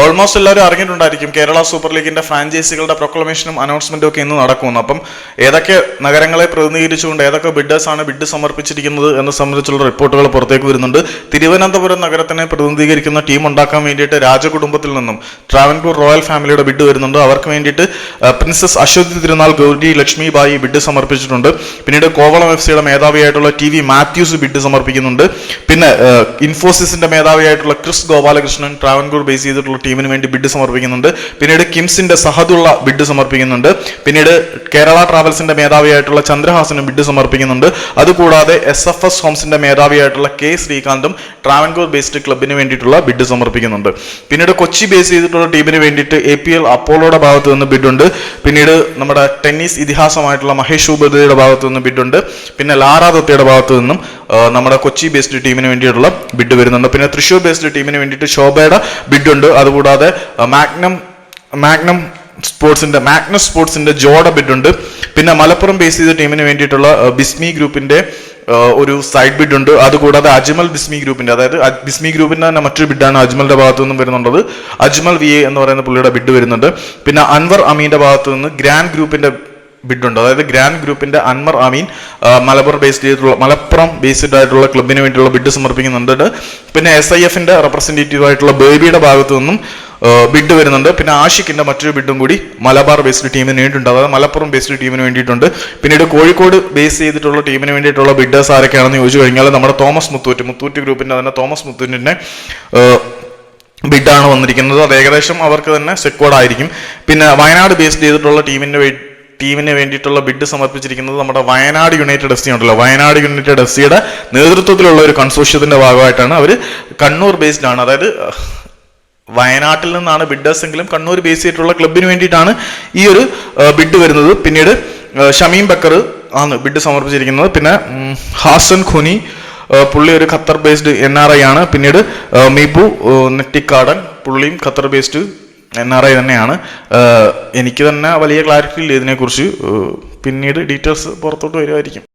Almost എല്ലാവരും അറിഞ്ഞിട്ടുണ്ടായിരിക്കും Kerala super ലീഗിന്റെ ഫ്രാഞ്ചൈസികളുടെ പ്രൊക്ലമേഷനും അനൗൺസ്മെന്റും ഒക്കെ ഇന്ന് നടക്കുമെന്ന്. അപ്പം ഏതൊക്കെ നഗരങ്ങളെ പ്രതിനിധീകരിച്ചുകൊണ്ട് ഏതൊക്കെ ബിഡേഴ്സ് ആണ് ബിഡ് സമർപ്പിച്ചിരിക്കുന്നത് എന്ന് സംബന്ധിച്ചുള്ള റിപ്പോർട്ടുകൾ പുറത്തേക്ക് വരുന്നുണ്ട്. തിരുവനന്തപുരം നഗരത്തിനെ പ്രതിനിധീകരിക്കുന്ന ടീം ഉണ്ടാക്കാൻ വേണ്ടിയിട്ട് രാജകുടുംബത്തിൽ നിന്നും ട്രാവൻകൂർ റോയൽ ഫാമിലിയുടെ ബിഡ് വരുന്നുണ്ട്. അവർക്ക് വേണ്ടിയിട്ട് പ്രിൻസസ് അശ്വതി തിരുനാൾ ഗൗരി ലക്ഷ്മി ബായി ബിഡ് സമർപ്പിച്ചിട്ടുണ്ട്. പിന്നീട് കോവളം എഫ് സിയുടെ മേധാവിയായിട്ടുള്ള ടി വി മാത്യൂസ് ബിഡ് സമർപ്പിക്കുന്നുണ്ട്. പിന്നെ ഇൻഫോസിസിന്റെ മേധാവിയായിട്ടുള്ള ക്രിസ് ഗോപാലകൃഷ്ണൻ ട്രാവൻകൂർ ബേസ് ചെയ്തിട്ടുള്ള ടീമിന് വേണ്ടി ബിഡ് സമർപ്പിക്കുന്നുണ്ട്. പിന്നീട് കിംസിന്റെ സഹദുള്ള ബിഡ് സമർപ്പിക്കുന്നുണ്ട്. പിന്നീട് കേരള ട്രാവൽസിന്റെ മേധാവിയായിട്ടുള്ള ചന്ദ്രഹാസനും ബിഡ് സമർപ്പിക്കുന്നുണ്ട്. അതുകൂടാതെ എസ് എഫ് എസ് ഹോംസിന്റെ മേധാവിയായിട്ടുള്ള കെ ശ്രീകാന്തും ട്രാവൻകൂർ ബേസ്ഡ് ക്ലബിന് വേണ്ടിയിട്ടുള്ള ബിഡ് സമർപ്പിക്കുന്നുണ്ട്. പിന്നീട് കൊച്ചി ബേസ് ചെയ്തിട്ടുള്ള ടീമിന് വേണ്ടിയിട്ട് എ പി എൽ അപ്പോളോയുടെ ഭാഗത്ത് നിന്ന് ബിഡുണ്ട്. പിന്നീട് നമ്മുടെ ടെന്നീസ് ഇതിഹാസമായിട്ടുള്ള മഹേഷ് ഉപതയുടെ ഭാഗത്ത് നിന്ന് ബിഡുണ്ട്. പിന്നെ ലാറാ ദത്തയുടെ ഭാഗത്തു നിന്നും നമ്മുടെ കൊച്ചി ബേസ്ഡ് ടീമിന് വേണ്ടിയിട്ടുള്ള ബിഡ് വരുന്നുണ്ട്. പിന്നെ തൃശൂർ ബേസ്ഡ് ടീമിന് വേണ്ടിയിട്ട് ശോഭയുടെ ബിഡുണ്ട് അതുകൂടാതെ മാഗ്നം മാഗ്നം സ്പോർട്സിന്റെ മാഗ്നസ് സ്പോർട്സിന്റെ ജോഡ ബിഡുണ്ട് പിന്നെ മലപ്പുറം ബേസ് ചെയ്ത ടീമിന് വേണ്ടിയിട്ടുള്ള ബിസ്മി ഗ്രൂപ്പിന്റെ ഒരു സൈഡ് ബിഡ് ഉണ്ട്. അതുകൂടാതെ അജ്മൽ ബിസ്മി ഗ്രൂപ്പിന്റെ അതായത് ബിസ്മി ഗ്രൂപ്പിന്റെ തന്നെ മറ്റൊരു ബിഡാണ് അജ്മലിന്റെ ഭാഗത്തു നിന്നും വരുന്നുള്ളത്. അജ്മൽ വി എന്ന് പറയുന്ന പുള്ളിയുടെ ബിഡ് വരുന്നുണ്ട്. പിന്നെ അൻവർ അമീന്റെ ഭാഗത്തു നിന്ന് ഗ്രാൻഡ് ഗ്രൂപ്പിന്റെ ബിഡുണ്ട് അതായത് ഗ്രാൻഡ് ഗ്രൂപ്പിന്റെ അൻമർ അമീൻ മലബാർ ബേസ്ഡ് ചെയ്തിട്ടുള്ള മലപ്പുറം ബേസ്ഡ് ആയിട്ടുള്ള ക്ലബിന് വേണ്ടിയുള്ള ബിഡ് സമർപ്പിക്കുന്നുണ്ട് പിന്നെ എസ് ഐ എഫിന്റെ റെപ്രസെന്റേറ്റീവ് ആയിട്ടുള്ള ബേബിയുടെ ഭാഗത്തു നിന്നും ബിഡ് വരുന്നുണ്ട്. പിന്നെ ആഷിക്കിന്റെ മറ്റൊരു ബിഡും കൂടി മലബാർ ബേസ്ഡ് ടീമിന് വേണ്ടിയിട്ടുണ്ട്. അതായത് മലപ്പുറം ബേസ്ഡ് ടീമിന് വേണ്ടിയിട്ടുണ്ട്. പിന്നീട് കോഴിക്കോട് ബേസ് ചെയ്തിട്ടുള്ള ടീമിന് വേണ്ടിയിട്ടുള്ള ബിഡേഴ്സ് ആരൊക്കെയാണെന്ന് ചോദിച്ചു കഴിഞ്ഞാൽ നമ്മുടെ തോമസ് മുത്തൂറ്റ്. മുത്തൂറ്റ് ഗ്രൂപ്പിന്റെ തന്നെ തോമസ് മുത്തൂറ്റിന്റെ ബിഡാണ് വന്നിരിക്കുന്നത്. അത് ഏകദേശം അവർക്ക് തന്നെ സെക്വേർഡ് ആയിരിക്കും. പിന്നെ വയനാട് ബേസ്ഡ് ചെയ്തിട്ടുള്ള ടീമിന്റെ ടീമിന് വേണ്ടിയിട്ടുള്ള ബിഡ് സമർപ്പിച്ചിരിക്കുന്നത് നമ്മുടെ വയനാട് യുണൈറ്റഡ് എഫ് സി ഉണ്ടല്ലോ. വയനാട് യുണൈറ്റഡ് എഫ് സിയുടെ നേതൃത്വത്തിലുള്ള ഒരു കൺസോഷ്യത്തിന്റെ ഭാഗമായിട്ടാണ് അവർ കണ്ണൂർ ബേസ്ഡ് ആണ്. അതായത് വയനാട്ടിൽ നിന്നാണ് ബിഡേഴ്സ് എങ്കിലും കണ്ണൂർ ബേസ് ചെയ്തിട്ടുള്ള ക്ലബിന് വേണ്ടിയിട്ടാണ് ഈ ഒരു ബിഡ് വരുന്നത്. പിന്നീട് ഷമീം ബക്കർ ആണ് ബിഡ് സമർപ്പിച്ചിരിക്കുന്നത്. പിന്നെ ഹാസൻ ഖുനി പുള്ളി ഒരു Qatar based N R I ആണ്. പിന്നീട് മീബു നെറ്റിക്കാടൻ പുള്ളിയും Qatar based N R I തന്നെയാണ്. എനിക്ക് തന്നെ വലിയ ക്ലാരിറ്റി ഇല്ല ഇതിനെക്കുറിച്ച്. പിന്നീട് ഡീറ്റെയിൽസ് പുറത്തോട്ട് വരുമായിരിക്കും.